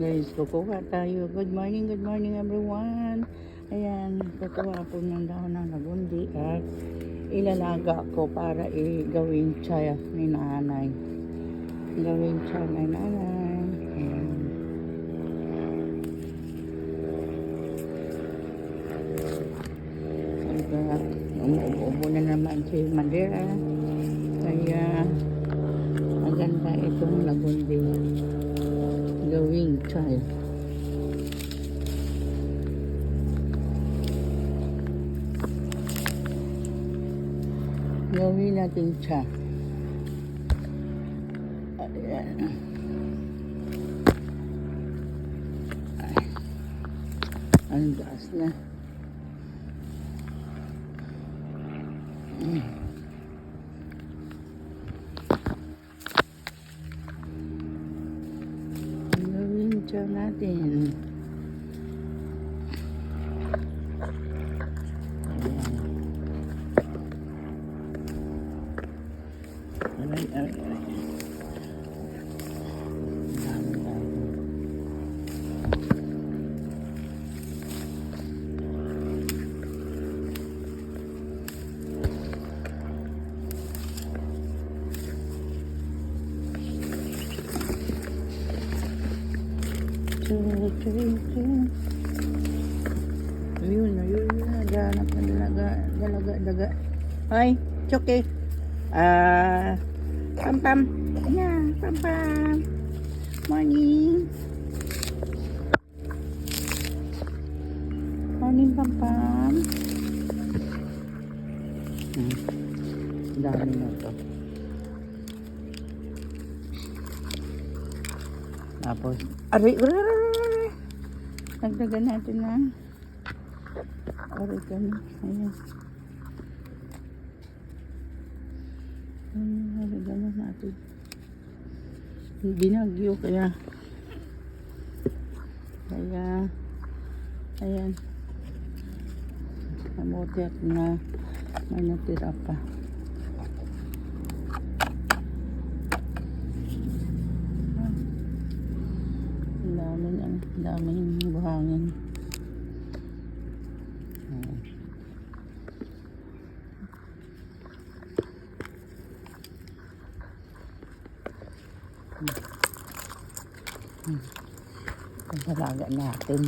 Guys, kukuha tayo. Good morning, good morning everyone. Ayan, kukuha po ng dahon ng lagundi at ilalaga ko para i-gawin siya ni nanay. Gawin siya ni nanay. Ayan. Umuubo na naman si Madera. Kaya, maganda itong lagundi. Child. Gawin natin siya. Ayan. Ay. Ang gas na. Mm. Gawin natin. Aray, aray, aray. Ayun, ayun, dalaga, dalaga, daga. Ay, choke. Ah, pam pam. Ayan, pam pam. Morning. Morning, pam pam. Hmm. Dami na to. Tapos, aray, aray, aray, aray. Nagdagan natin ng oregano. Ayan. Ayan, oregano natin. Binagyo kaya. Kaya, ayan. Kamote at na may natira pa. Ang daming, ano, ang daming buhangin. Ayan. Hmm. Ang dalaga natin.